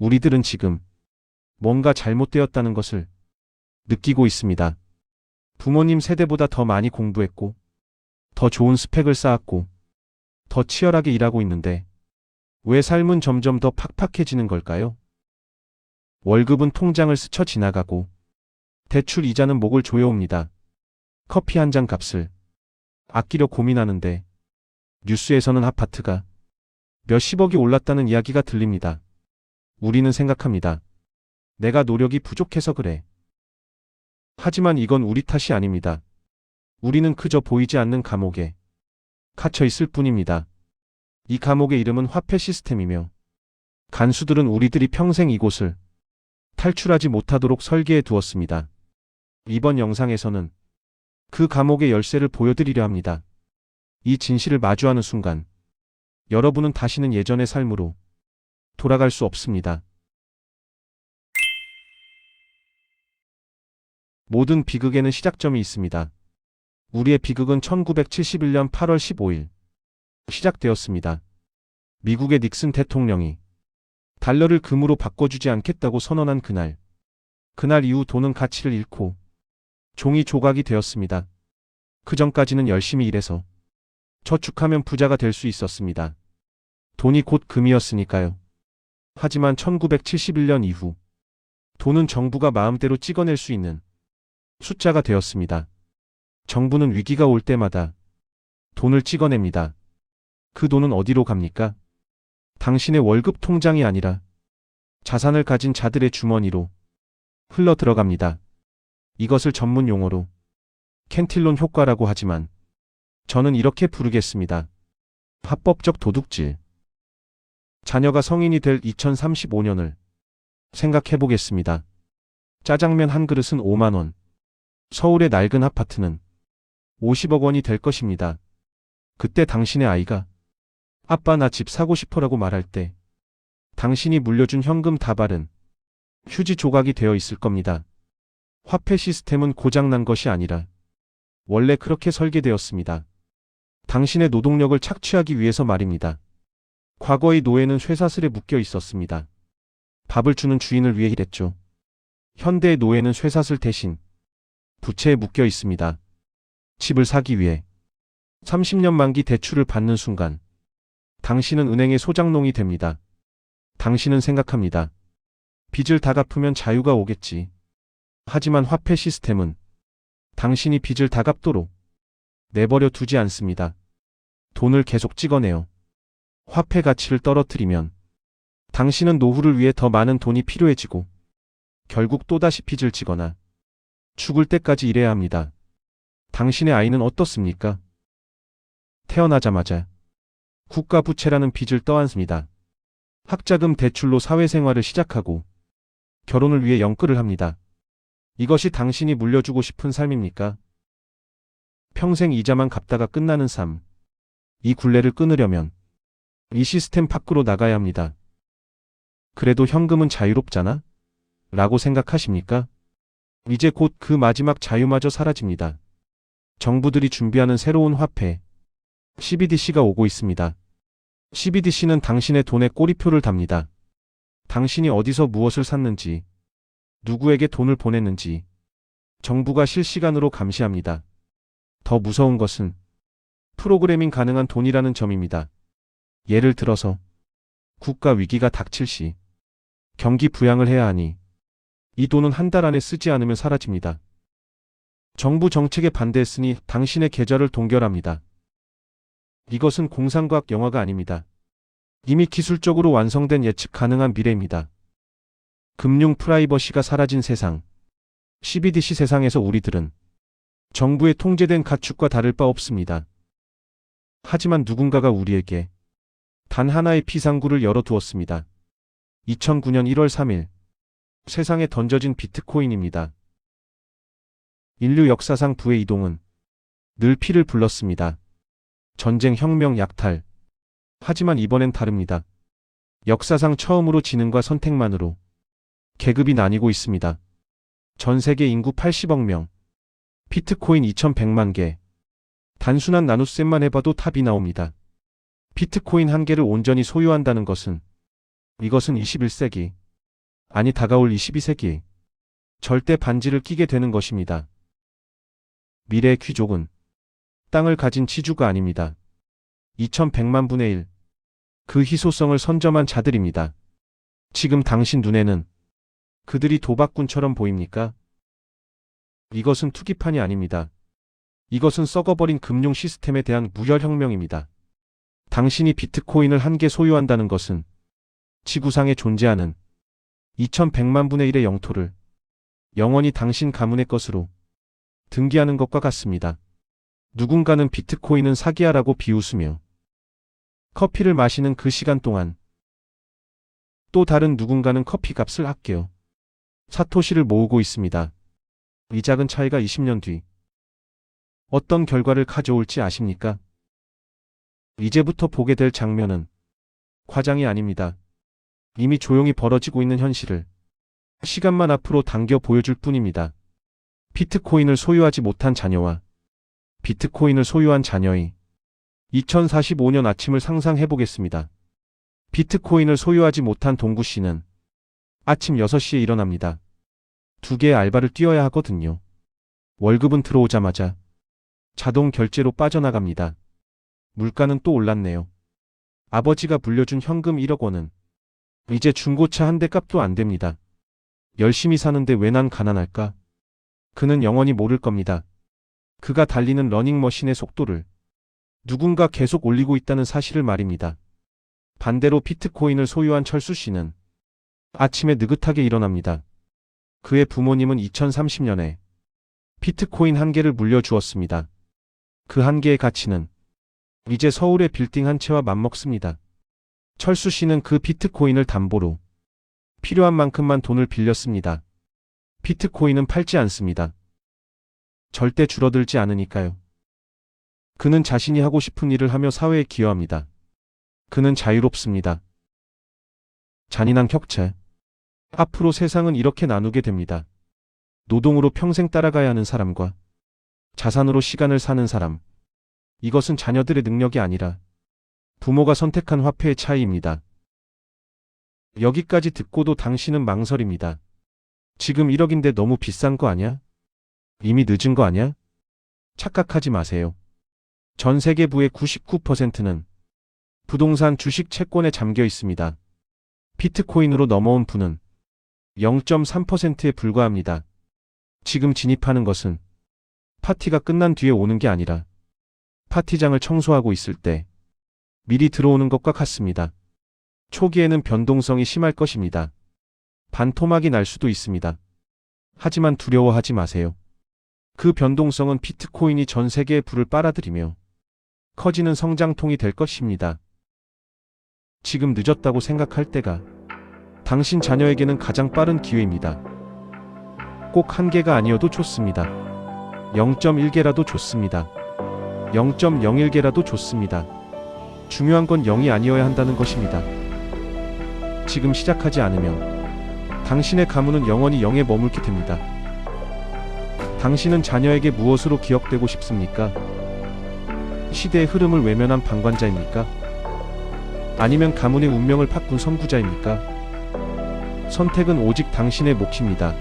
우리들은 지금 뭔가 잘못되었다는 것을 느끼고 있습니다. 부모님 세대보다 더 많이 공부했고, 더 좋은 스펙을 쌓았고, 더 치열하게 일하고 있는데, 왜 삶은 점점 더 팍팍해지는 걸까요? 월급은 통장을 스쳐 지나가고, 대출 이자는 목을 조여옵니다. 커피 한 잔 값을 아끼려 고민하는데, 뉴스에서는 아파트가 몇십억이 올랐다는 이야기가 들립니다. 우리는 생각합니다. 내가 노력이 부족해서 그래. 하지만 이건 우리 탓이 아닙니다. 우리는 그저 보이지 않는 감옥에 갇혀 있을 뿐입니다. 이 감옥의 이름은 화폐 시스템이며 간수들은 우리들이 평생 이곳을 탈출하지 못하도록 설계해 두었습니다. 이번 영상에서는 그 감옥의 열쇠를 보여드리려 합니다. 이 진실을 마주하는 순간 여러분은 다시는 예전의 삶으로 돌아갈 수 없습니다. 모든 비극에는 시작점이 있습니다. 우리의 비극은 1971년 8월 15일 시작되었습니다. 미국의 닉슨 대통령이 달러를 금으로 바꿔주지 않겠다고 선언한 그날. 그날 이후 돈은 가치를 잃고 종이 조각이 되었습니다. 그 전까지는 열심히 일해서 저축하면 부자가 될 수 있었습니다. 돈이 곧 금이었으니까요. 하지만 1971년 이후 돈은 정부가 마음대로 찍어낼 수 있는 숫자가 되었습니다. 정부는 위기가 올 때마다 돈을 찍어냅니다. 그 돈은 어디로 갑니까? 당신의 월급 통장이 아니라 자산을 가진 자들의 주머니로 흘러 들어갑니다. 이것을 전문 용어로 캔틸론 효과라고 하지만 저는 이렇게 부르겠습니다. 합법적 도둑질. 자녀가 성인이 될 2035년을 생각해 보겠습니다. 짜장면 한 그릇은 5만 원. 서울의 낡은 아파트는 50억 원이 될 것입니다. 그때 당신의 아이가 아빠 나 집 사고 싶어 라고 말할 때 당신이 물려준 현금 다발은 휴지 조각이 되어 있을 겁니다. 화폐 시스템은 고장난 것이 아니라 원래 그렇게 설계되었습니다. 당신의 노동력을 착취하기 위해서 말입니다. 과거의 노예는 쇠사슬에 묶여 있었습니다. 밥을 주는 주인을 위해 일했죠. 현대의 노예는 쇠사슬 대신 부채에 묶여 있습니다. 집을 사기 위해 30년 만기 대출을 받는 순간 당신은 은행의 소장농이 됩니다. 당신은 생각합니다. 빚을 다 갚으면 자유가 오겠지. 하지만 화폐 시스템은 당신이 빚을 다 갚도록 내버려 두지 않습니다. 돈을 계속 찍어내요. 화폐 가치를 떨어뜨리면 당신은 노후를 위해 더 많은 돈이 필요해지고 결국 또다시 빚을 지거나 죽을 때까지 일해야 합니다. 당신의 아이는 어떻습니까? 태어나자마자 국가 부채라는 빚을 떠안습니다. 학자금 대출로 사회생활을 시작하고 결혼을 위해 연끌을 합니다. 이것이 당신이 물려주고 싶은 삶입니까? 평생 이자만 갚다가 끝나는 삶. 이 굴레를 끊으려면 이 시스템 밖으로 나가야 합니다. 그래도 현금은 자유롭잖아? 라고 생각하십니까? 이제 곧 그 마지막 자유마저 사라집니다. 정부들이 준비하는 새로운 화폐, CBDC가 오고 있습니다. CBDC는 당신의 돈에 꼬리표를 답니다. 당신이 어디서 무엇을 샀는지, 누구에게 돈을 보냈는지, 정부가 실시간으로 감시합니다. 더 무서운 것은 프로그래밍 가능한 돈이라는 점입니다. 예를 들어서 국가 위기가 닥칠 시 경기 부양을 해야 하니 이 돈은 한 달 안에 쓰지 않으면 사라집니다. 정부 정책에 반대했으니 당신의 계좌를 동결합니다. 이것은 공상과학 영화가 아닙니다. 이미 기술적으로 완성된 예측 가능한 미래입니다. 금융 프라이버시가 사라진 세상. CBDC 세상에서 우리들은 정부의 통제된 가축과 다를 바 없습니다. 하지만 누군가가 우리에게 단 하나의 피상구를 열어두었습니다. 2009년 1월 3일 세상에 던져진 비트코인입니다. 인류 역사상 부의 이동은 늘 피를 불렀습니다. 전쟁, 혁명, 약탈. 하지만 이번엔 다릅니다. 역사상 처음으로 지능과 선택만으로 계급이 나뉘고 있습니다. 전 세계 인구 80억 명, 비트코인 2100만 개. 단순한 나눗셈만 해봐도 탑이 나옵니다. 비트코인 한 개를 온전히 소유한다는 것은 이것은 21세기 아니 다가올 22세기 절대 반지를 끼게 되는 것입니다. 미래의 귀족은 땅을 가진 치주가 아닙니다. 2100만 분의 1. 그 희소성을 선점한 자들입니다. 지금 당신 눈에는 그들이 도박꾼처럼 보입니까? 이것은 투기판이 아닙니다. 이것은 썩어버린 금융 시스템에 대한 무혈혁명입니다. 당신이 비트코인을 한 개 소유한다는 것은 지구상에 존재하는 2100만 분의 1의 영토를 영원히 당신 가문의 것으로 등기하는 것과 같습니다. 누군가는 비트코인은 사기야라고 비웃으며 커피를 마시는 그 시간 동안 또 다른 누군가는 커피 값을 아껴 사토시를 모으고 있습니다. 이 작은 차이가 20년 뒤 어떤 결과를 가져올지 아십니까? 이제부터 보게 될 장면은 과장이 아닙니다. 이미 조용히 벌어지고 있는 현실을 시간만 앞으로 당겨 보여줄 뿐입니다. 비트코인을 소유하지 못한 자녀와 비트코인을 소유한 자녀의 2045년 아침을 상상해 보겠습니다. 비트코인을 소유하지 못한 동구 씨는 아침 6시에 일어납니다. 두 개의 알바를 뛰어야 하거든요. 월급은 들어오자마자 자동 결제로 빠져나갑니다. 물가는 또 올랐네요. 아버지가 물려준 현금 1억 원은 이제 중고차 한 대 값도 안 됩니다. 열심히 사는데 왜 난 가난할까? 그는 영원히 모를 겁니다. 그가 달리는 러닝머신의 속도를 누군가 계속 올리고 있다는 사실을 말입니다. 반대로 비트코인을 소유한 철수 씨는 아침에 느긋하게 일어납니다. 그의 부모님은 2030년에 비트코인 한 개를 물려주었습니다. 그 한 개의 가치는 이제 서울의 빌딩 한 채와 맞먹습니다. 철수 씨는 그 비트코인을 담보로 필요한 만큼만 돈을 빌렸습니다. 비트코인은 팔지 않습니다. 절대 줄어들지 않으니까요. 그는 자신이 하고 싶은 일을 하며 사회에 기여합니다. 그는 자유롭습니다. 잔인한 격체. 앞으로 세상은 이렇게 나누게 됩니다. 노동으로 평생 따라가야 하는 사람과 자산으로 시간을 사는 사람. 이것은 자녀들의 능력이 아니라 부모가 선택한 화폐의 차이입니다. 여기까지 듣고도 당신은 망설입니다. 지금 1억인데 너무 비싼 거 아냐? 이미 늦은 거 아냐? 착각하지 마세요. 전 세계 부의 99%는 부동산 주식 채권에 잠겨 있습니다. 비트코인으로 넘어온 부는 0.3%에 불과합니다. 지금 진입하는 것은 파티가 끝난 뒤에 오는 게 아니라 파티장을 청소하고 있을 때 미리 들어오는 것과 같습니다. 초기에는 변동성이 심할 것입니다. 반토막이 날 수도 있습니다. 하지만 두려워하지 마세요. 그 변동성은 비트코인이 전 세계의 불을 빨아들이며 커지는 성장통이 될 것입니다. 지금 늦었다고 생각할 때가 당신 자녀에게는 가장 빠른 기회입니다. 꼭 한 개가 아니어도 좋습니다. 0.1개라도 좋습니다. 0.01개라도 좋습니다. 중요한 건 0이 아니어야 한다는 것입니다. 지금 시작하지 않으면 당신의 가문은 영원히 0에 머물게 됩니다. 당신은 자녀에게 무엇으로 기억되고 싶습니까? 시대의 흐름을 외면한 방관자입니까? 아니면 가문의 운명을 바꾼 선구자입니까? 선택은 오직 당신의 몫입니다.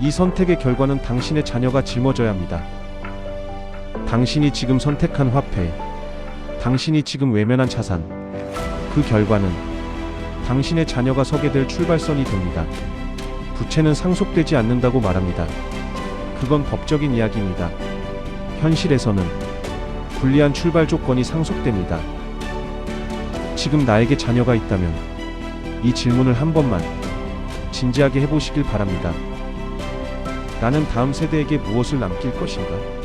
이 선택의 결과는 당신의 자녀가 짊어져야 합니다. 당신이 지금 선택한 화폐, 당신이 지금 외면한 자산, 그 결과는 당신의 자녀가 서게 될 출발선이 됩니다. 부채는 상속되지 않는다고 말합니다. 그건 법적인 이야기입니다. 현실에서는 불리한 출발 조건이 상속됩니다. 지금 나에게 자녀가 있다면 이 질문을 한 번만 진지하게 해보시길 바랍니다. 나는 다음 세대에게 무엇을 남길 것인가?